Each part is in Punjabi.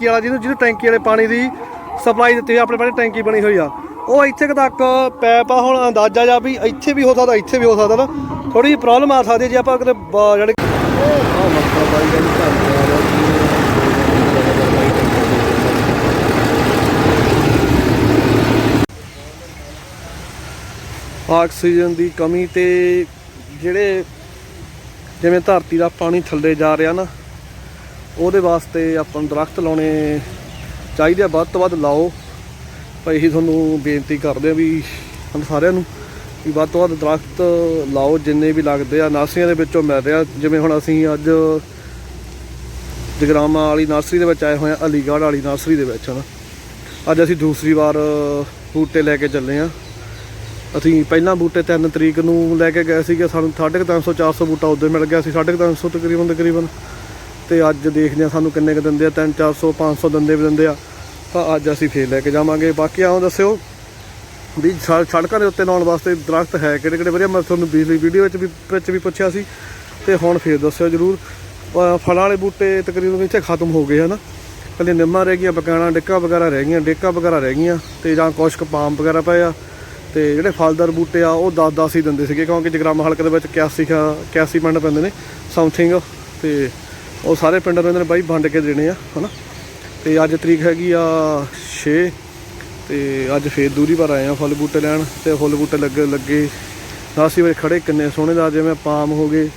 ਟੈਂਕੀ ਵਾਲਾ, ਜਿਹਨੂੰ ਜਿਹਨੂੰ ਟੈਂਕੀ ਵਾਲੇ ਪਾਣੀ ਦੀ ਸਪਲਾਈ ਦਿੱਤੀ ਹੋਈ ਆਪਣੇ ਪਾਣੀ ਟੈਂਕੀ ਬਣੀ ਹੋਈ ਆ। ਉਹ ਇੱਥੇ ਤੱਕ ਪੈਪ ਆ, ਹੁਣ ਅੰਦਾਜ਼ਾ ਜਾ ਵੀ ਇੱਥੇ ਵੀ ਹੋ ਸਕਦਾ, ਇੱਥੇ ਵੀ ਹੋ ਸਕਦਾ ਨਾ ਥੋੜੀ ਜਿਹੀ ਪ੍ਰੋਬਲਮ ਆ ਸਕਦੀ ਜੇ ਆਪਾਂ ਕਿਤੇ ਜਿਹੜੇ ਆਹ ਮੱਕਾ ਬਾਈ ਦਾ ਆਕਸੀਜਨ ਦੀ ਕਮੀ ਤੇ ਜਿਹੜੇ ਜਿਵੇਂ ਧਰਤੀ ਦਾ ਪਾਣੀ ਥੱਲੇ ਜਾ ਰਿਹਾ ਨਾ ਉਹਦੇ ਵਾਸਤੇ ਆਪਾਂ ਨੂੰ ਦਰਖਤ ਲਾਉਣੇ ਚਾਹੀਦੇ ਆ। ਵੱਧ ਤੋਂ ਵੱਧ ਲਾਓ। ਭਾਈ ਇਹੀ ਤੁਹਾਨੂੰ ਬੇਨਤੀ ਕਰਦੇ ਆ ਵੀ हम ਸਾਰਿਆਂ ਨੂੰ ਵੀ ਵੱਧ ਤੋਂ ਵੱਧ ਦਰਖਤ ਲਾਓ, ਜਿੰਨੇ ਵੀ ਲੱਗਦੇ ਆ। ਨਰਸਰੀਆਂ ਦੇ ਵਿੱਚੋਂ ਮਿਲ ਰਿਹਾ। ਜਿਵੇਂ ਹੁਣ ਅਸੀਂ ਅੱਜ ਜਗਰਾਮਾ ਵਾਲੀ ਨਰਸਰੀ ਦੇ ਵਿੱਚ ਆਏ ਹੋਏ ਆ, ਅਲੀਗੜ੍ਹ ਵਾਲੀ ਨਰਸਰੀ ਦੇ ਵਿੱਚ, ਹਨਾ। ਅੱਜ ਅਸੀਂ ਦੂਸਰੀ ਵਾਰ ਬੂਟੇ ਲੈ ਕੇ ਚੱਲੇ ਆ। ਅਸੀਂ ਪਹਿਲਾਂ ਬੂਟੇ 3 ਤਰੀਕ ਨੂੰ ਲੈ ਕੇ ਗਏ ਸੀਗੇ। ਸਾਨੂੰ 350 400 ਬੂਟਾ ਉਦੋਂ ਮਿਲ ਗਿਆ ਸੀ। 350 ਤਕਰੀਬਨ ਤਕਰੀਬਨ। ਤੇ ਅੱਜ ਦੇਖਦੇ ਆ ਸਾਨੂੰ ਕਿੰਨੇ ਕ ਦਿੰਦੇ ਆ 3 400 500 ਦਿੰਦੇ ਵੀ ਦਿੰਦੇ ਆ। ਤਾਂ ਅੱਜ ਅਸੀਂ ਫੇਰ ਲੈ ਕੇ ਜਾਵਾਂਗੇ। ਬਾਕੀ ਆਓ ਦੱਸਿਓ ਵੀ ਸੜਕਾਂ ਦੇ ਉੱਤੇ ਲਾਉਣ ਵਾਸਤੇ ਦਰਖਤ ਹੈ ਕਿਹੜੇ ਕਿਹੜੇ? ਵਧੀਆ, ਮੈਂ ਤੁਹਾਨੂੰ ਬਿਜਲੀ ਵੀਡੀਓ ਵਿੱਚ ਵੀ ਵਿੱਚ ਵੀ ਪੁੱਛਿਆ ਸੀ। ਤੇ ਹੁਣ ਫੇਰ ਦੱਸਿਓ ਜਰੂਰ। ਫਲਾਂ ਵਾਲੇ ਬੂਟੇ ਤਕਰੀਬਨ ਇੱਥੇ ਖਤਮ ਹੋ ਗਏ ਹਨ। ਕੱਲੇ ਨਿੰਮਾਂ ਰਹਿ ਗਈਆਂ ਬਕਾਣਾ ਡਿੱਕਾ ਵਗੈਰਾ ਰਹਿ ਗਈਆਂ, ਡਿੱਕਾ ਵਗੈਰਾ ਰਹਿ ਗਈਆਂ ਤੇ ਜਾਂ ਕੁਛ ਕੁ ਪਾਮ ਵਗੈਰਾ ਪਏ ਆ। ਤੇ ਜਿਹੜੇ ਫਲਦਾਰ ਬੂਟੇ ਆ, ਉਹ 10 10 ਹੀ ਦਿੰਦੇ ਸੀਗੇ ਕਿਉਂਕਿ ਜਗਰਾਮ ਹਲਕੇ ਦੇ ਵਿੱਚ 81 ਖਾ- 81 ਪਿੰਡ ਪੈਂਦੇ ਨੇ ਸਮਥਿੰਗ ਤੇ ਉਹ ਸਾਰੇ ਪਿੰਡ ਨੂੰ ਇਹਨਾਂ ਨੇ ਬਾਈ ਵੰਡ ਕੇ ਦੇਣੇ ਆ, ਹਨਾ? ਤੇ ਅੱਜ ਤਰੀਕ ਹੈਗੀ ਆ 6 ਤੇ ਅੱਜ ਫੇਰ ਦੂਰੀ ਪਰ ਆਏ ਆ ਫੁੱਲ ਬੂਟੇ ਲੈਣ, ਤੇ ਫੁੱਲ ਬੂਟੇ ਲੱਗੇ ਲੱਗੇ। ਨਾਸੀ ਵਿੱਚ ਖੜੇ, ਕਿੰਨੇ ਸੋਹਣੇ ਲੱਗਦੇ ਜਿਵੇਂ ਪਾਮ ਹੋ ਗਏ,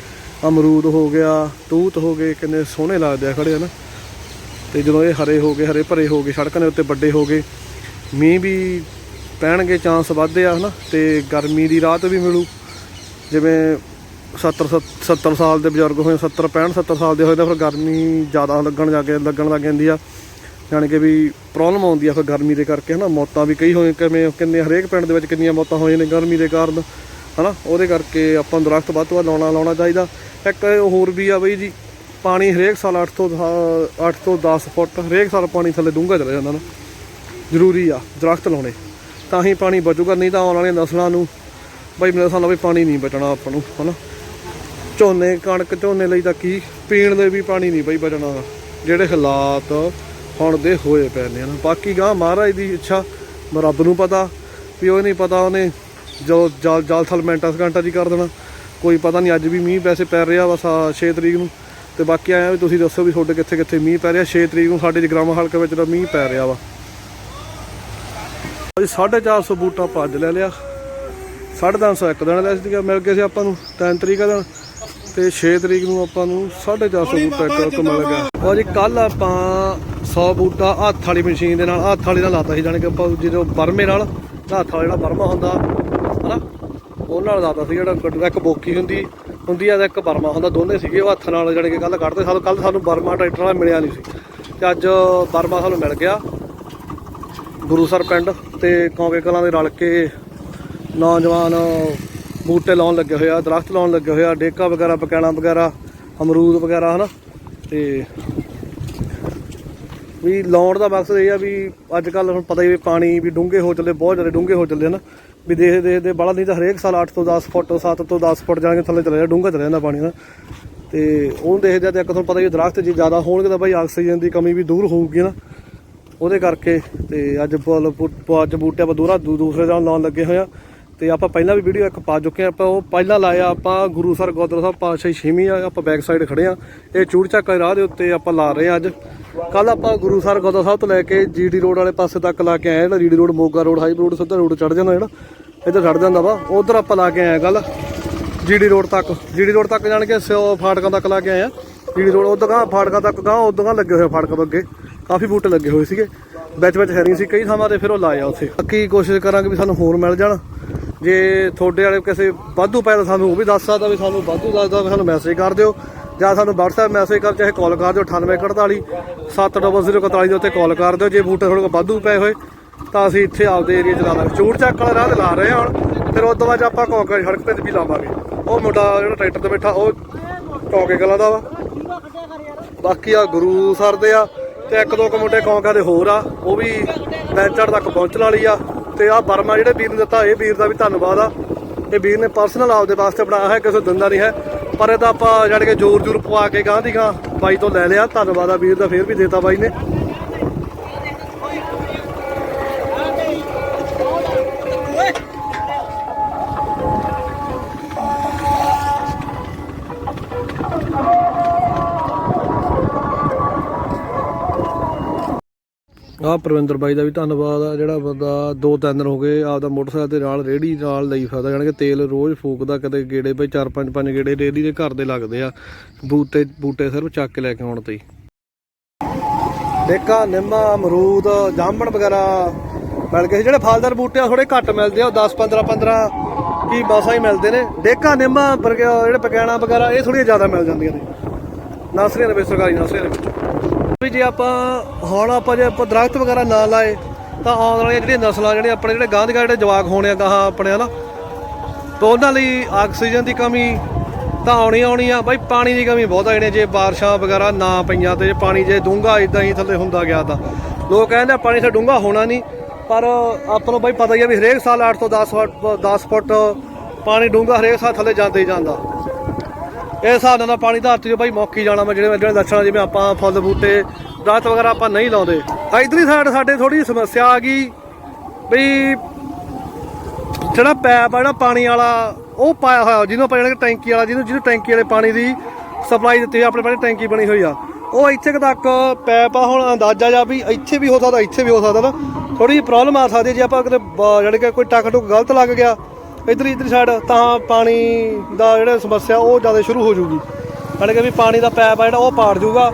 ਅਮਰੂਦ ਹੋ ਗਿਆ, ਤੂਤ ਹੋ ਗਏ, ਕਿੰਨੇ ਸੋਹਣੇ ਲੱਗਦੇ ਆ ਖੜੇ, ਹਨ? ਤੇ ਜਦੋਂ ਇਹ ਹਰੇ ਹੋ ਗਏ, ਹਰੇ ਭਰੇ ਹੋ ਗਏ, ਸੜਕਾਂ ਦੇ ਉੱਤੇ ਵੱਡੇ ਹੋ ਗਏ, ਮੀਂਹ ਵੀ ਪੈਣਗੇ, ਚਾਂਸ ਵੱਧਦੇ ਆ, ਹਨਾ? ਤੇ ਗਰਮੀ ਦੀ ਰਾਹਤ ਵੀ ਮਿਲੂ, ਜਿਵੇਂ 70 70 ਸਾਲ ਦੇ ਬਜ਼ੁਰਗ ਹੋਏ 70 65 70 ਸਾਲ ਦੇ ਹੋਏ, ਤਾਂ ਫਿਰ ਗਰਮੀ ਜ਼ਿਆਦਾ ਲੱਗਣ ਜਾ ਕੇ ਲੱਗਣ ਲੱਗ ਜਾਂਦੀ ਆ। ਜਾਣੀ ਕਿ ਵੀ ਪ੍ਰੋਬਲਮ ਆਉਂਦੀ ਆ ਫਿਰ ਗਰਮੀ ਦੇ ਕਰਕੇ, ਹਨਾ? ਮੌਤਾਂ ਵੀ ਕਈ ਹੋਏ ਕਿਵੇਂ, ਕਿੰਨੇ ਹਰੇਕ ਪਿੰਡ ਦੇ ਵਿੱਚ ਕਿੰਨੀਆਂ ਮੌਤਾਂ ਹੋਈਆਂ ਨੇ ਗਰਮੀ ਦੇ ਕਾਰਨ, ਹਨਾ? ਉਹਦੇ ਕਰਕੇ ਆਪਾਂ ਨੂੰ ਦਰਖਤ ਵੱਧ ਤੋਂ ਵੱਧ ਲਾਉਣਾ ਲਾਉਣਾ ਚਾਹੀਦਾ। ਇੱਕ ਹੋਰ ਵੀ ਆ ਬਈ ਜੀ, ਪਾਣੀ ਹਰੇਕ ਸਾਲ 8 ਤੋਂ 8 ਤੋਂ 10 ਫੁੱਟ, ਹਰੇਕ ਸਾਲ ਪਾਣੀ ਥੱਲੇ ਡੂੰਘਾ ਚਲਾ ਜਾਂਦਾ ਨਾ। ਜ਼ਰੂਰੀ ਆ, ਦਰਖਤ ਲਾਉਣੇ। ਤਾਂ ਹੀ ਪਾਣੀ ਬਚੂਗਾ, ਨਹੀਂ ਤਾਂ ਆਉਣ ਵਾਲੀਆਂ ਨਸਲਾਂ ਨੂੰ, ਬਈ ਮੇਰੇ ਹਿਸਾਬ ਨਾਲ ਵੀ ਪਾਣੀ ਨਹੀਂ ਬਚਣਾ ਆਪਾਂ ਨੂੰ, ਹਨਾ? ਝੋਨੇ, ਕਣਕ ਝੋਨੇ ਲਈ ਤਾਂ ਕੀ? ਪੀਣ ਲਈ ਵੀ ਪਾਣੀ ਨਹੀਂ ਬਈ ਬਚਣਾ। ਜਿਹੜੇ ਹਾਲਾਤ ਹੁਣ ਦੇ ਹੋਏ ਪਏ ਨੇ। ਬਾਕੀ ਗਾਂ ਮਹਾਰਾਜ ਦੀ ਇੱਛਾ ਮ- ਰੱਬ ਨੂੰ ਪਤਾ ਵੀ ਉਹ ਨਹੀਂ ਪਤਾ ਉਹਨੇ ਜੋ ਜਲ ਜਲ ਥਲ ਮਿੰਟਾਂ, ਸਕਿੰਟਾਂ 'ਚ ਹੀ ਕਰ ਦੇਣਾ। ਕੋਈ ਪਤਾ ਨਹੀਂ, ਅੱਜ ਵੀ ਮੀਂਹ ਵੈਸੇ ਪੈ ਰਿਹਾ ਬਸ 6 ਤਰੀਕ ਨੂੰ। ਤੇ ਬਾਕੀ ਆਇਆ ਵੀ ਤੁਸੀਂ ਦੱਸੋ ਵੀ ਤੁਹਾਡੇ ਕਿੱਥੇ ਕਿੱਥੇ ਮੀਂਹ ਪੈ ਰਿਹਾ। 6 ਤਰੀਕ ਨੂੰ ਸਾਡੇ ਜਗਰਾਮਾ ਹਲਕੇ ਵਿੱਚ ਤਾਂ ਮੀਂਹ ਪੈ ਰਿਹਾ ਵਾ। ਅਸੀਂ 450 ਬੂਟਾ ਭੱਜ ਲੈ ਲਿਆ। 350 ਇੱਕ ਦਿਨ ਲੈ ਸੀਗਾ, ਮਿਲ ਗਏ ਸੀ ਆਪਾਂ ਨੂੰ। 3 ਤਰੀਕ ਦਾ ਤੇ 6 ਤਰੀਕ ਨੂੰ ਆਪਾਂ ਨੂੰ 450 ਬੂਟਾ ਇੱਕ ਇੱਕ ਮਿਲ ਗਿਆ ਉਹ ਜੀ ਕੱਲ ਆਪਾਂ 100 ਬੂਟਾ ਹੱਥ ਵਾਲੀ ਮਸ਼ੀਨ ਦੇ ਨਾਲ, ਹੱਥ ਵਾਲੀ ਨਾਲ ਲਾਤਾ ਸੀ, ਜਾਣੀ ਕਿ ਆਪਾਂ ਜਦੋਂ ਬਰਮੇ ਨਾਲ ਹੱਥ ਵਾਲਾ ਜਿਹੜਾ ਬਰਮਾ ਹੁੰਦਾ, ਹਨਾ? ਉਹ ਨਾਲ ਲਾਤਾ ਸੀ, ਜਿਹੜਾ ਇੱਕ ਬੋਕੀ ਹੁੰਦੀ ਹੁੰਦੀ ਆ ਤੇ ਇੱਕ ਬਰਮਾ ਹੁੰਦਾ, ਦੋਨੇ ਸੀਗੇ, ਉਹ ਹੱਥ ਨਾਲ ਜਾਣੀ ਕਿ ਕੱਲ ਕੱਢਦੇ, ਸਾਨੂੰ ਕੱਲ ਸਾਨੂੰ ਬਰਮਾ ਟਰੈਕਟਰ ਵਾਲਾ ਮਿਲਿਆ ਨਹੀਂ ਸੀ। ਤੇ ਅੱਜ ਬਰਮਾ ਸਾਨੂੰ ਮਿਲ ਗਿਆ, ਗੁਰੂਸਰ ਪਿੰਡ ਤੇ ਕੌਂਕੇ ਕਲਾਂ ਦੇ ਰਲ ਕੇ ਨੌਜਵਾਨ ਬੂਟੇ ਲਾਉਣ ਲੱਗੇ ਹੋਏ ਆ, ਦਰਖਤ ਲਾਉਣ ਲੱਗੇ ਹੋਏ ਆ, ਡੇਕਾ ਵਗੈਰਾ, ਪਕੈਣਾ ਵਗੈਰਾ, ਅਮਰੂਦ ਵਗੈਰਾ, ਹਨਾ? ਤੇ ਵੀ ਲਾਉਣ ਦਾ ਮਕਸਦ ਇਹ ਆ ਵੀ ਅੱਜ ਕੱਲ ਹੁਣ ਪਤਾ ਹੀ ਵੀ ਪਾਣੀ ਵੀ ਡੂੰਘੇ ਹੋ ਚੱਲੇ, ਬਹੁਤ ਜ਼ਿਆਦਾ ਡੂੰਘੇ ਹੋ ਚੱਲੇ, ਹਨ? ਵੀ ਦੇਖਦੇ ਦੇਖਦੇ ਬੜਾ ਨਹੀਂ ਤਾਂ ਹਰੇਕ ਸਾਲ 8 ਤੋਂ 10 ਫੁੱਟ 7 ਤੋਂ 10 ਫੁੱਟ ਜਾਣਗੇ, ਥੱਲੇ ਚਲੇ ਜਾਂਦਾ ਡੂੰਘਾ ਚਲੇ ਜਾਂਦਾ ਪਾਣੀ ਦਾ ਤੇ ਉਹਨੂੰ ਦੇਖਦੇ ਆ ਤੇ ਇੱਕ ਤੁਹਾਨੂੰ ਪਤਾ ਹੀ ਹੈ ਦਰਖਤ ਜੇ ਜ਼ਿਆਦਾ ਹੋਣਗੇ ਤਾਂ ਬਾਈ ਆਕਸੀਜਨ ਦੀ ਕਮੀ ਵੀ ਦੂਰ ਹੋਊਗੀ ਨਾ ਉਹਦੇ ਕਰਕੇ ਤੇ ਅੱਜ ਅੱਜ ਬੂਟੇ ਆਪਾਂ ਦੂਰਾ ਦੂ- ਦੂਸਰੇ ਨਾਲ ਲਾਉਣ ਲੱਗੇ ਹੋਏ ਆ। ਤੇ ਆਪਾਂ ਪਹਿਲਾਂ ਵੀ ਵੀਡੀਓ ਇੱਕ ਪਾ ਚੁੱਕੇ ਆ ਆਪਾਂ ਉਹ ਪਹਿਲਾਂ ਲਾਇਆ ਆਪਾਂ ਗੁਰੂ ਸਰ ਗੁਰਦੁਆਰਾ ਸਾਹਿਬ ਪਾਤਸ਼ਾਹੀ ਛੇਵੀਂ ਆ, ਆਪਾਂ ਬੈਕ ਸਾਈਡ ਖੜੇ ਆ। ਇਹ ਚੂੜਚੱਕ ਦੇ ਰਾਹ ਦੇ ਉੱਤੇ ਆਪਾਂ ਲਾ ਰਹੇ ਆ ਅੱਜ। ਕੱਲ ਆਪਾਂ ਗੁਰੂ ਸਰ ਗੁਰਦੁਆਰਾ ਸਾਹਿਬ ਤੋਂ ਲੈ ਕੇ ਜੀਡੀ ਰੋਡ ਵਾਲੇ ਪਾਸੇ ਤੱਕ ਲਾ ਕੇ ਆਏ ਜਿਹੜਾ GD road, Moga road high road, ਸਿੱਧਾ ਰੋਡ ਚੜ ਜਾਂਦਾ ਜਿਹੜਾ। ਇੱਧਰ ਛੱਡ ਜਾਂਦਾ ਵਾ। ਉਧਰ ਆਪਾਂ ਲਾ ਕੇ ਆਏ ਕੱਲ ਜੀਡੀ ਰੋਡ ਤੱਕ। ਜੀਡੀ ਰੋਡ ਤੱਕ ਜਾਣ ਕੇ ਸਿਓ ਫਾਟਕਾਂ ਤੱਕ ਲਾ ਕੇ ਆਏ ਆ। ਜੀਡੀ ਰੋਡ ਉਦੋਂ ਗਾਂ ਫਾਟਕਾਂ ਤੱਕ ਗਾਂ ਉਦੋਂ ਗਾਂ ਲੱਗੇ ਹੋਏ ਆ ਫਾਟਕਾਂ ਤੋਂ ਅੱਗੇ। ਕਾਫੀ ਬੂਟੇ ਲੱਗੇ ਹੋਏ ਸੀਗੇ। ਵਿੱਚ ਵਿੱਚ ਹੈਰੀ ਸੀ ਕਈ ਥਾਵਾਂ ਤੇ ਫਿਰ ਉਹ ਲਾਇਆ ਉੱਥੇ। ਬਾਕੀ ਕੋਸ਼ਿਸ਼ ਕਰਾਂਗੇ ਵੀ ਸਾਨੂੰ ਹੋਰ ਮਿਲ ਜਾਣ। ਜੇ ਤੁਹਾਡੇ ਵਾਲੇ ਕਿਸੇ ਵਾਧੂ ਪੈ ਤਾਂ ਸਾਨੂੰ ਉਹ ਵੀ ਦੱਸ ਸਕਦਾ ਵੀ ਸਾਨੂੰ ਵਾਧੂ ਦੱਸਦਾ ਵੀ ਸਾਨੂੰ ਮੈਸੇਜ ਕਰ ਦਿਓ। ਜਾਂ ਸਾਨੂੰ WhatsApp ਮੈਸੇਜ ਕਰ ਚਾਹੇ ਕਾਲ ਕਰ ਦਿਓ 9848 7041 ਦੇ ਉੱਤੇ ਕਾਲ ਕਰ ਦਿਓ। ਜੇ ਬੂਟੇ ਤੁਹਾਡੇ ਕੋਲ ਵਾਧੂ ਪਏ ਹੋਏ, ਤਾਂ ਅਸੀਂ ਇੱਥੇ ਆਪਦੇ ਏਰੀਆ 'ਚ ਲਾ ਲਾਂਗੇ। ਚੂੜ ਚੱਕ ਵਾਲੇ ਰਾਹ ਤੇ ਲਾ ਰਹੇ ਹਾਂ ਹੁਣ। ਫਿਰ ਉਸ ਤੋਂ ਬਾਅਦ ਆਪਾਂ ਕੌਂਕੇ ਸੜਕ ਤੇ ਵੀ ਲਾਵਾਂਗੇ। ਉਹ ਮੁੰਡਾ ਜਿਹੜਾ ਟਰੈਕਟਰ ਤੇ ਬੈਠਾ, ਉਹ ਕੌਂਕੇ ਕਲਾਂ ਦਾ ਵਾ। ਬਾਕੀ ਆ ਗੁਰੂ ਸਰ ਦੇ ਆ, ਤੇ ਇੱਕ ਦੋ ਕੁ ਮੁੰਡੇ ਕੌਂਕਾਂ ਦੇ ਹੋਰ ਆ। ਉਹ ਵੀ ਬੈਂਚੜ ਤੱਕ ਪਹੁੰਚਣ ਵਾਲੀ ਆ। ਤੇ ਆ ਬਰਮਾ ਜਿਹੜੇ ਵੀਰ ਨੂੰ ਦਿੱਤਾ, ਇਹ ਵੀਰ ਦਾ ਵੀ ਧੰਨਵਾਦ ਆ। ਇਹ ਵੀਰ ਨੇ ਪਰਸਨਲ ਆਪਦੇ ਵਾਸਤੇ ਬਣਾਇਆ ਹੈ ਕਿਸੇ ਨੂੰ ਦਿੰਦਾ ਨਹੀਂ ਹੈ। ਪਰ ਇਹ ਤਾਂ ਆਪਾਂ ਜਾਣ ਕੇ ਜ਼ੋਰ ਜ਼ੋਰ ਪਵਾ ਕੇ ਗਾਂ ਦੀ ਗਾਂ ਬਾਈ ਤੋਂ ਲੈ ਲਿਆ, ਧੰਨਵਾਦ ਆ ਵੀਰ ਦਾ, ਫੇਰ ਵੀ ਦੇਤਾ ਬਾਈ ਨੇ। ਆਹ ਪ੍ਰਵਿੰਦਰ ਬਾਈ ਦਾ ਵੀ ਧੰਨਵਾਦ ਆ, ਜਿਹੜਾ ਬੰਦਾ ਦੋ ਤਿੰਨ ਦਿਨ ਹੋ ਗਏ ਆਪਦਾ ਮੋਟਰਸਾਈਕਲ ਦੇ ਨਾਲ ਰੇੜੀ ਨਾਲ ਲਈ ਫਿਰਦਾ ਜਾਣੀ ਕਿ ਤੇਲ ਰੋਜ਼ ਫੂਕਦਾ, ਕਦੇ ਗੇੜੇ ਪਈ ਚਾਰ ਪੰਜ ਪੰਜ ਗੇੜੇ ਰੇੜੀ ਦੇ ਘਰ ਦੇ ਲੱਗਦੇ ਆ, ਬੂਟੇ ਬੂਟੇ ਸਿਰਫ ਚੱਕ ਕੇ ਲੈ ਕੇ ਆਉਣ ਤੇ ਹੀ। ਡੇਕਾ ਨਿੰਮਾ, ਅਮਰੂਦ, ਜਾਮਣ ਵਗੈਰਾ ਮਿਲ ਗਏ ਜਿਹੜੇ ਫਲਦਾਰ ਬੂਟੇ ਆ ਥੋੜੇ ਘੱਟ ਮਿਲਦੇ ਆ, ਉਹ 10 15 15 ਕੀ ਬਾਸਾ ਹੀ ਮਿਲਦੇ ਨੇ। ਡੇਕਾ ਨਿੰਮਾ ਜਿਹੜੇ ਪਕੈਣਾ ਵਗੈਰਾ, ਇਹ ਥੋੜੀਆਂ ਜ਼ਿਆਦਾ ਮਿਲ ਜਾਂਦੀਆਂ ਨੇ। ਨਰਸਰੀਆਂ ਦੇ ਵਿੱਚ, ਸਰਕਾਰੀ ਨਰਸਰੀਆਂ ਦੇ ਵਿੱਚ। ਵੀ ਜੇ ਆਪਾਂ ਹੁਣ ਆਪਾਂ ਜੇ ਆਪਾਂ ਦਰਖਤ ਵਗੈਰਾ ਨਾ ਲਾਏ, ਤਾਂ ਆਉਣ ਵਾਲੀਆਂ ਜਿਹੜੀਆਂ ਨਸਲਾਂ ਜਿਹੜੀਆਂ ਆਪਣੇ ਜਿਹੜੇ ਗਾਂਧ ਜਿਹੜੇ ਜਵਾਕ ਹੋਣੇ ਆ, ਗਾਹਾਂ ਆਪਣੇ, ਹਨਾ? ਤਾਂ ਉਹਨਾਂ ਲਈ ਆਕਸੀਜਨ ਦੀ ਕਮੀ ਤਾਂ ਆਉਣੀ ਆਉਣੀ ਆ। ਬਾਈ, ਪਾਣੀ ਦੀ ਕਮੀ ਬਹੁਤ ਆ ਜਿਹੜੇ ਜੇ ਬਾਰਿਸ਼ਾਂ ਵਗੈਰਾ ਨਾ ਪਈਆਂ ਤੇ ਜੇ ਪਾਣੀ ਜੇ ਡੂੰਘਾ ਇਦਾਂ ਹੀ ਥੱਲੇ ਹੁੰਦਾ ਗਿਆ ਤਾਂ। ਲੋਕ ਕਹਿੰਦੇ ਆ, ਪਾਣੀ ਤਾਂ ਡੂੰਘਾ ਹੋਣਾ ਨਹੀਂ, ਪਰ ਆਪਾਂ ਨੂੰ ਬਾਈ ਪਤਾ ਹੀ ਆ ਵੀ ਹਰੇਕ ਸਾਲ 8 ਤੋਂ 10 ਫੁੱਟ 10 ਫੁੱਟ ਪਾਣੀ ਡੂੰਘਾ ਹਰੇਕ ਸਾਲ ਥੱਲੇ ਜਾਂਦਾ ਹੀ ਜਾਂਦਾ। ਇਹ ਹਿਸਾਬ ਨਾਲ ਤਾਂ ਪਾਣੀ ਧਰਤੀ 'ਚ ਬਾਈ ਮੌਕੀ ਜਾਣਾ ਮੈਂ ਜਿਹੜੇ ਜਿਹੜੇ ਦੱਸਣਾ ਜਿਵੇਂ ਆਪਾਂ ਫੁੱਲ ਬੂਟੇ ਦਰਖਤ ਵਗੈਰਾ ਆਪਾਂ ਨਹੀਂ ਲਾਉਂਦੇ। ਇਧਰਲੀ ਸਾਈਡ ਸਾਡੇ ਥੋੜੀ ਸਮੱਸਿਆ ਆ ਗਈ ਵੀ ਜਿਹੜਾ ਪੈਪ ਆ, ਜਿਹੜਾ ਪਾਣੀ ਵਾਲਾ, ਉਹ ਪਾਇਆ ਹੋਇਆ, ਜਿਹਨੂੰ ਆਪਾਂ ਜਿਹੜੇ ਟੈਂਕੀ ਵਾਲਾ, ਜਿਹਨੂੰ ਜਿਹਨੂੰ ਟੈਂਕੀ ਵਾਲੇ ਪਾਣੀ ਦੀ ਸਪਲਾਈ ਦਿੱਤੀ ਹੋਈ ਆਪਣੇ ਪਾਣੀ ਟੈਂਕੀ ਬਣੀ ਹੋਈ ਆ। ਉਹ ਇੱਥੇ ਤੱਕ ਪੈਪ ਆ, ਹੁਣ ਅੰਦਾਜ਼ਾ ਜਾ ਵੀ ਇੱਥੇ ਵੀ ਹੋ ਸਕਦਾ, ਇੱਥੇ ਵੀ ਹੋ ਸਕਦਾ ਨਾ। ਥੋੜੀ ਜਿਹੀ ਪ੍ਰੋਬਲਮ ਆ ਸਕਦੀ ਜੇ ਆਪਾਂ ਕਿਤੇ, ਬ- ਕਿ ਕੋਈ ਟੱਕ ਟੁੱਕ ਗਲਤ ਲੱਗ ਗਿਆ ਇਧਰ ਇਧਰ ਸਾਈਡ ਤਾਂ ਪਾਣੀ ਦਾ ਜਿਹੜਾ ਸਮੱਸਿਆ ਉਹ ਜ਼ਿਆਦਾ ਸ਼ੁਰੂ ਹੋ ਜੂਗੀ ਜਾਣੀ ਕਿ ਵੀ ਪਾਣੀ ਦਾ ਪੈਪ ਆ ਜਿਹੜਾ, ਉਹ ਪਾੜ ਜੂਗਾ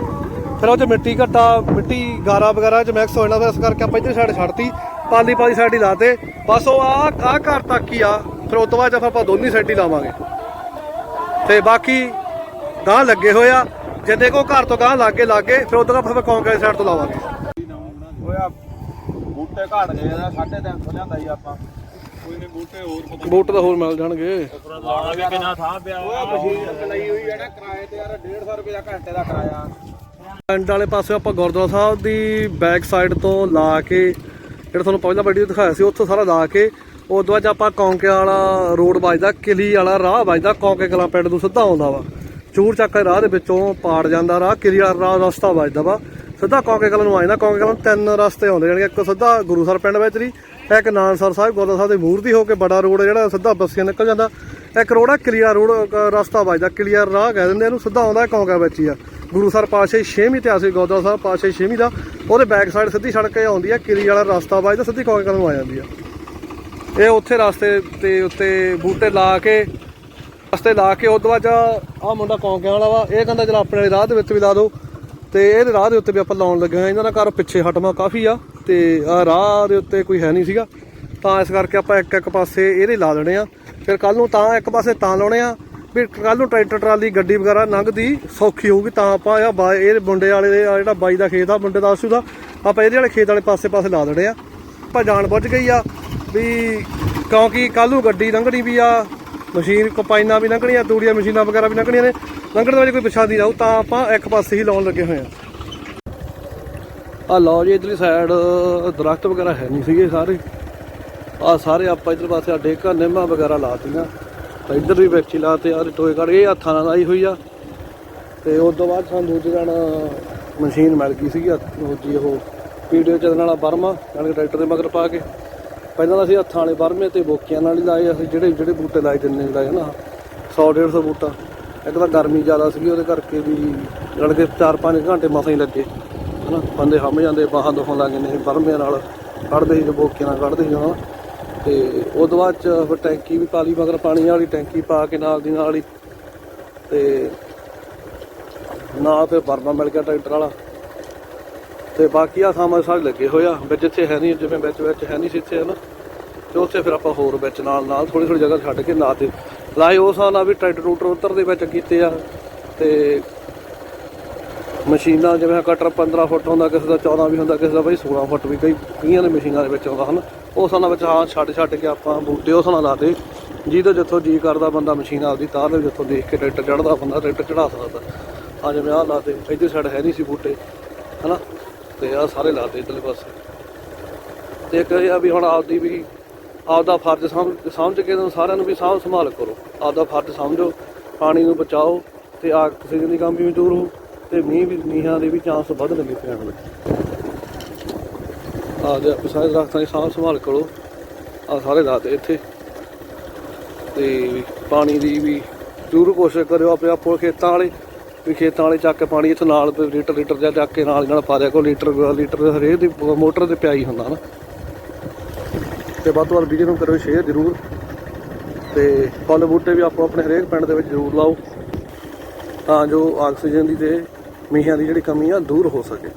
ਫਿਰ ਉਹ 'ਚ ਮਿੱਟੀ ਘੱਟਾ, ਮਿੱਟੀ ਗਾਰਾ ਵਗੈਰਾ ਚ ਮਿਕਸ ਹੋ ਜਾਣਾ ਫਿਰ ਇਸ ਕਰਕੇ ਆਪਾਂ ਇੱਧਰ ਸਾਈਡ ਛੱਡਤੀ। ਪਾਲੀ ਪਾਲੀ ਸਾਈਡ ਹੀ ਲਾਤੇ। ਬਸ ਉਹ ਆ ਆ ਘਰ ਤੱਕ ਹੀ ਆ। ਫਿਰ ਉਸ ਤੋਂ ਬਾਅਦ ਫਿਰ ਆਪਾਂ ਦੋਨੀ ਸਾਈਡ ਹੀ ਲਾਵਾਂਗੇ। ਤੇ ਬਾਕੀ ਗਾਂ ਲੱਗੇ ਹੋਏ ਆ। ਜੇ ਦੇਖੋ ਘਰ ਤੋਂ ਗਾਂ ਲਾਗੇ ਲਾਗੇ, ਫਿਰ ਉਦੋਂ ਆਪਾਂ ਕੌਂਕਰੀ ਸਾਈਡ ਤੋਂ ਲਾਵਾਂਗੇ। ਹੋਇਆ ਬੂਟੇ ਘਾਟ ਗਏ ਦਾ 350 ਲਿਆਂਦਾ ਜੀ ਆਪਾਂ। ਕੋਈ ਨਹੀਂ ਬੂਟੇ ਹੋਰ ਪਤਾ ਬੂਟ ਤਾਂ ਹੋਰ ਮਿਲ ਜਾਣਗੇ। ਲਾਉਣਾ ਵੀ ਕਿੰਨਾ ਥਾਂ ਪਿਆ ਹੋਇਆ ਮਸ਼ੀਨ ਲਈ ਹੋਈ ਹੈ ਨਾ ਕਿਰਾਏ ਤੇ ਯਾਰ 150 ਰੁਪਏ ਦਾ ਘੰਟੇ ਦਾ ਕਿਰਾਇਆ ਪਿੰਡ ਵਾਲੇ ਪਾਸੇ ਆਪਾਂ ਗੁਰਦੁਆਰਾ ਸਾਹਿਬ ਦੀ ਬੈਕ ਸਾਈਡ ਤੋਂ ਲਾ ਕੇ, ਜਿਹੜਾ ਤੁਹਾਨੂੰ ਪਹਿਲਾਂ ਵੀਡੀਓ ਦਿਖਾਇਆ ਸੀ, ਉੱਥੋਂ ਸਾਰਾ ਲਾ ਕੇ ਉਸ ਤੋਂ ਬਾਅਦ 'ਚ ਆਪਾਂ ਕੌਂਕੇ ਵਾਲਾ ਰੋਡ ਵੱਜਦਾ, ਕਿਲੀ ਵਾਲਾ ਰਾਹ ਵੱਜਦਾ, ਕੌਂਕੇ ਕਲਾਂ ਪਿੰਡ ਨੂੰ ਸਿੱਧਾ ਆਉਂਦਾ ਵਾ। ਚੂਰ ਚੱਕ ਦੇ ਰਾਹ ਦੇ ਵਿੱਚੋਂ ਪਾੜ ਜਾਂਦਾ ਰਾਹ, ਕਿਲੀ ਵਾਲਾ ਰਾਹ, ਰਸਤਾ ਵੱਜਦਾ ਵਾ। ਸਿੱਧਾ ਕੌਂਕੇ ਕਲਾਂ ਨੂੰ ਆ ਜਾਂਦਾ। ਕੌਂਕੇ ਕਲਾਂ ਤਿੰਨ ਰਸਤੇ ਆਉਂਦੇ ਜਾਣੀ ਇੱਕ ਸਿੱਧਾ ਗੁਰੂਸਰ ਪਿੰਡ ਵਿੱਚ ਦੀ ਇੱਕ ਨਾਨਸਰ ਸਾਹਿਬ, ਗੁਰਦੁਆਰਾ ਸਾਹਿਬ ਦੇ ਮੂਰਤੀ ਹੋ ਕੇ ਬੜਾ ਰੋਡ ਜਿਹੜਾ ਸਿੱਧਾ ਬੱਸੀਆਂ ਨਿਕਲ ਜਾਂਦਾ। ਇੱਕ ਰੋਡ ਆ, ਕਿਲੀਆ ਰੋਡ ਰਸਤਾ ਵੱਜਦਾ। ਕਿਲੀਆ ਰਾਹ ਕਹਿ ਦਿੰਦੇ ਇਹਨੂੰ, ਸਿੱਧਾ ਆਉਂਦਾ ਕੌਂਕਾ ਵਿੱਚ ਹੀ ਆ। ਗੁਰੂ ਪਾਸੇ ਪਾਤਸ਼ਾਹੀ 6ਵੀਂ ਇਤਿਹਾਸਿਕ ਗੁਰਦੁਆਰਾ ਸਾਹਿਬ ਪਾਤਸ਼ਾਹੀ 6ਵੀਂ ਦਾ। ਉਹਦੇ ਬੈਕ ਸਾਈਡ ਸਿੱਧੀ ਸੜਕ ਇਹ ਆਉਂਦੀ ਆ, ਕਿਲੀ ਵਾਲਾ ਰਸਤਾ ਵੱਜਦਾ, ਸਿੱਧੀ ਕੌਂਕੇ ਕਲਾਂ ਨੂੰ ਆ ਜਾਂਦੀ ਆ। ਇਹ ਉੱਥੇ ਰਸਤੇ ਤੇ ਉੱਤੇ ਬੂਟੇ ਲਾ ਕੇ, ਰਸਤੇ ਲਾ ਕੇ, ਉਹ ਤੋਂ ਬਾਅਦ ਆ ਮੁੰਡਾ ਕੌਂਕਿਆਂ ਵਾਲਾ ਵਾ। ਇਹ ਕਹਿੰਦਾ, ਚਲ ਆਪਣੇ ਵਾਲੇ ਰਾਹ ਦੇ ਵਿੱਚ ਵੀ ਲਾ ਦਿਓ। ਤੇ ਇਹਦੇ ਰਾਹ ਦੇ ਉੱਤੇ ਵੀ ਆਪਾਂ ਲਾਉਣ ਲੱਗੇ ਹਾਂ। ਇਹਨਾਂ ਦਾ ਘਰ ਪਿੱਛੇ ਹਟਵਾ ਕਾਫੀ ਆ ਤੇ ਆ ਰਾਹ ਦੇ ਉੱਤੇ ਕੋਈ ਹੈ ਨਹੀਂ ਸੀਗਾ। ਤਾਂ ਇਸ ਕਰਕੇ ਆਪਾਂ ਇੱਕ ਇੱਕ ਪਾਸੇ ਇਹਦੇ ਲਾ ਲੈਣੇ ਆ। ਫਿਰ ਕੱਲ ਨੂੰ ਤਾਂ ਇੱਕ ਪਾਸੇ ਤਾਂ ਲਾਉਣੇ ਆ। ਵੀ ਕੱਲ ਨੂੰ ਟਰੈਕਟਰ, ਟਰਾਲੀ, ਗੱਡੀ ਵਗੈਰਾ ਲੰਘਦੀ ਸੌਖੀ ਹੋਊਗੀ ਤਾਂ ਆਪਾਂ ਆ ਬਾ- ਇਹ ਮੁੰਡੇ ਵਾਲੇ ਦੇ ਜਿਹੜਾ ਬਾਈ ਦਾ ਖੇਤ ਆ, ਮੁੰਡੇ ਦਾ ਆਸੂ ਦਾ, ਆਪਾਂ ਇਹਦੇ ਵਾਲੇ ਖੇਤ ਵਾਲੇ ਪਾਸੇ ਪਾਸੇ ਲਾ ਦੇਣੇ ਆ। ਆਪਾਂ ਜਾਣ ਬੁੱਝ ਗਈ ਆ ਵੀ ਕਿਉਂਕਿ ਕੱਲ ਨੂੰ ਗੱਡੀ ਲੰਘਣੀ ਵੀ ਆ ਮਸ਼ੀਨ ਕੰਪਾਈਨਾਂ ਵੀ ਲੰਘਣੀਆਂ, ਤੂੜੀਆਂ ਮਸ਼ੀਨਾਂ ਵਗੈਰਾ ਵੀ ਲੰਘਣੀਆਂ ਨੇ। ਲੰਘਣ ਦੇ ਵਿੱਚ ਕੋਈ ਨਹੀਂ ਰਹੂ ਤਾਂ ਆਪਾਂ ਇੱਕ ਪਾਸੇ ਹੀ ਲਾਉਣ ਲੱਗੇ ਹੋਏ ਆ ਆ ਲਓ ਜੀ, ਇਧਰਲੀ ਸਾਈਡ ਦਰਖਤ ਵਗੈਰਾ ਹੈ ਨਹੀਂ ਸੀਗੇ ਸਾਰੇ। ਆ ਸਾਰੇ ਆਪਾਂ ਇਧਰ ਪਾਸੇ ਆ ਡੇਕਾ ਨਿੰਮਾ ਵਗੈਰਾ ਲਾਤੀਆਂ ਤਾਂ ਇਧਰ ਵੀ ਵਿੱਚ ਲਾਤੇ ਆ ਟੋਏ ਕੱਢ ਕੇ ਹੱਥਾਂ ਨਾਲ ਲਾਈ ਹੋਈ ਆ। ਤੇ ਉਸ ਤੋਂ ਬਾਅਦ ਸਾਨੂੰ ਦੂਜੇ ਦਿਨ ਮਸ਼ੀਨ ਮਿਲ ਗਈ ਸੀਗੀ ਉਹ ਜੀ ਉਹ ਵੀਡੀਓ ਚੱਲਣ ਵਾਲਾ ਬਰਮਾ ਜਾਣੀ ਕਿ ਟਰੈਕਟਰ ਦੇ ਮਗਰ ਪਾ ਕੇ। ਪਹਿਲਾਂ ਤਾਂ ਅਸੀਂ ਹੱਥਾਂ ਵਾਲੇ ਬਰਮੇ ਤੇ ਬੋਕੀਆਂ ਨਾਲ ਹੀ ਲਾਏ, ਅਸੀਂ ਜਿਹੜੇ ਜਿਹੜੇ ਬੂਟੇ ਲਾਏ ਜਿੰਨੇ ਵੀ ਲਾਏ ਨਾ 100 150 ਬੂਟਾ। ਇੱਕ ਤਾਂ ਗਰਮੀ ਜ਼ਿਆਦਾ ਸੀਗੀ, ਉਹਦੇ ਕਰਕੇ ਵੀ ਜਾਣੀ ਕਿ 4-5 ਘੰਟੇ ਮਸਾਂ ਹੀ ਲੱਗੇ, ਹਨਾ। ਬੰਦੇ ਹੰਮ ਜਾਂਦੇ, ਬਾਹਾਂ ਦੋਹਾਂ ਲੱਗ ਜਾਂਦੇ ਸੀ ਬਰਮਿਆਂ ਨਾਲ। ਕੱਢਦੇ ਸੀ ਤੇ ਬੋਕੀਆਂ ਨਾਲ ਕੱਢਦੇ ਸੀ ਹਨਾ। ਤੇ ਉਹ ਤੋਂ ਬਾਅਦ ਚ ਫਿਰ ਟੈਂਕੀ ਵੀ ਪਾ ਲਈ, ਮਗਰ ਪਾਣੀ ਵਾਲੀ ਟੈਂਕੀ ਪਾ ਕੇ ਨਾਲ ਦੀ ਨਾਲ ਹੀ। ਤੇ ਨਾਲ ਫਿਰ ਬਰਮਾ ਮਿਲ ਗਿਆ ਟਰੈਕਟਰ ਵਾਲਾ। ਤੇ ਬਾਕੀ ਆ ਥਾਵਾਂ ਸਾਰੇ ਲੱਗੇ ਹੋਏ ਆ, ਵਿੱਚ ਜਿੱਥੇ ਹੈ ਨਹੀਂ, ਜਿਵੇਂ ਵਿੱਚ ਵਿੱਚ ਹੈ ਨਹੀਂ ਸੀ ਇੱਥੇ, ਹਨਾ? ਤੇ ਉੱਥੇ ਫਿਰ ਆਪਾਂ ਹੋਰ ਵਿੱਚ ਨਾਲ ਨਾਲ ਥੋੜੀ ਥੋੜੀ ਜਗ੍ਹਾ ਛੱਡ ਕੇ ਲਾ ਤੇ ਲਾਏ ਉਸ ਹਿਸਾਬ ਨਾਲ ਵੀ ਟਰੈਕਟਰ ਰੂਟਰ ਉੱਤਰ ਦੇ ਵਿੱਚ ਕੀਤੇ ਆ ਤੇ ਮਸ਼ੀਨਾਂ ਜਿਵੇਂ ਕਟਰ 15 ਫੁੱਟ ਹੁੰਦਾ, ਕਿਸੇ ਦਾ 14 ਵੀ ਹੁੰਦਾ, ਕਿਸੇ ਦਾ ਬਈ 16 ਫੁੱਟ ਵੀ, ਕਈ ਕਈਆਂ ਦੇ ਮਸ਼ੀਨਾਂ ਦੇ ਵਿੱਚ ਆਉਂਦਾ, ਹਨ? ਉਸ ਹਿਸਾਬ ਨਾਲ ਵਿੱਚ ਹਾਂ ਛੱਡ ਛੱਡ ਕੇ ਆਪਾਂ ਬੂਟੇ ਉਸ ਨਾਲ ਲਾਤੇ, ਜਿਹਦੇ ਜਿੱਥੋਂ ਜੀ ਕਰਦਾ ਬੰਦਾ ਮਸ਼ੀਨ ਆਪਦੀ ਤਾਰ ਦੇ ਜਿੱਥੋਂ ਦੇਖ ਕੇ ਟਰੈਕਟਰ ਚੜਦਾ ਬੰਦਾ, ਟਰੈਕਟਰ ਚੜਾ ਸਕਦਾ। ਆ ਜਿਵੇਂ ਆਹ ਲਾਤੇ, ਇੱਧਰ ਸਾਈਡ ਹੈ ਨਹੀਂ ਸੀ ਬੂਟੇ, ਹਨਾ? ਤੇ ਆ ਸਾਰੇ ਲਾਤੇ ਇਧਰਲੇ ਪਾਸੇ। ਤੇ ਇੱਕ ਇਹ ਆ ਵੀ ਹੁਣ ਆਪਦੀ ਵੀ ਆਪਦਾ ਫਰਜ਼ ਸਮਝ ਸਮਝ ਕੇ ਤੁਹਾਨੂੰ ਸਾਰਿਆਂ ਨੂੰ ਵੀ ਸਾਂਭ ਸੰਭਾਲ ਕਰੋ। ਆਪਦਾ ਫਰਜ਼ ਸਮਝੋ, ਪਾਣੀ ਨੂੰ ਬਚਾਓ ਤੇ ਆਕਸੀਜਨ ਦੀ ਕਮੀ ਵੀ ਦੂਰ ਹੋ ਤੇ ਮੀਂਹ ਵੀ, ਮੀਂਹਾਂ ਦੇ ਵੀ ਚਾਂਸ ਵੱਧ ਲੱਗੇ ਪੈਣ ਦੇ ਆਪਦੇ ਆਪ ਸਾਰੇ ਦਰਖਤਾਂ ਦੀ ਸਾਂਭ ਸੰਭਾਲ ਕਰੋ। ਆ ਸਾਰੇ ਲਾਤੇ ਇੱਥੇ। ਤੇ ਪਾਣੀ ਦੀ ਵੀ ਜ਼ਰੂਰ ਕੋਸ਼ਿਸ਼ ਕਰਿਓ ਆਪਣੇ ਆਪੋ ਖੇਤਾਂ ਵਾਲੇ। ਵੀ ਖੇਤਾਂ ਵਾਲੇ ਚੱਕ ਕੇ ਪਾਣੀ ਇੱਥੇ ਨਾਲ ਲੀਟਰ ਲੀਟਰ ਜਾਂ ਚੱਕ ਕੇ ਨਾਲ ਨਾਲ ਪਾ ਦਿਆ ਕੋ ਲੀਟਰ ਲੀਟਰ ਹਰੇਕ ਦੀ ਮੋਟਰ ਤੇ ਪਿਆ ਹੀ ਹੁੰਦਾ ਨਾ। ਤੇ ਵੱਧ ਤੋਂ ਵੱਧ ਵੀਡੀਓ ਨੂੰ ਕਰੋ ਸ਼ੇਅਰ ਜ਼ਰੂਰ। ਤੇ ਫਲ ਬੂਟੇ ਵੀ ਆਪੋ ਆਪਣੇ ਹਰੇਕ ਪਿੰਡ ਦੇ ਵਿੱਚ ਜ਼ਰੂਰ ਲਾਓ। ਤਾਂ ਜੋ ਆਕਸੀਜਨ ਦੀ ਤੇ ਮੀਂਹਾਂ ਦੀ ਜਿਹੜੀ ਕਮੀ ਆ, ਦੂਰ ਹੋ ਸਕੇ।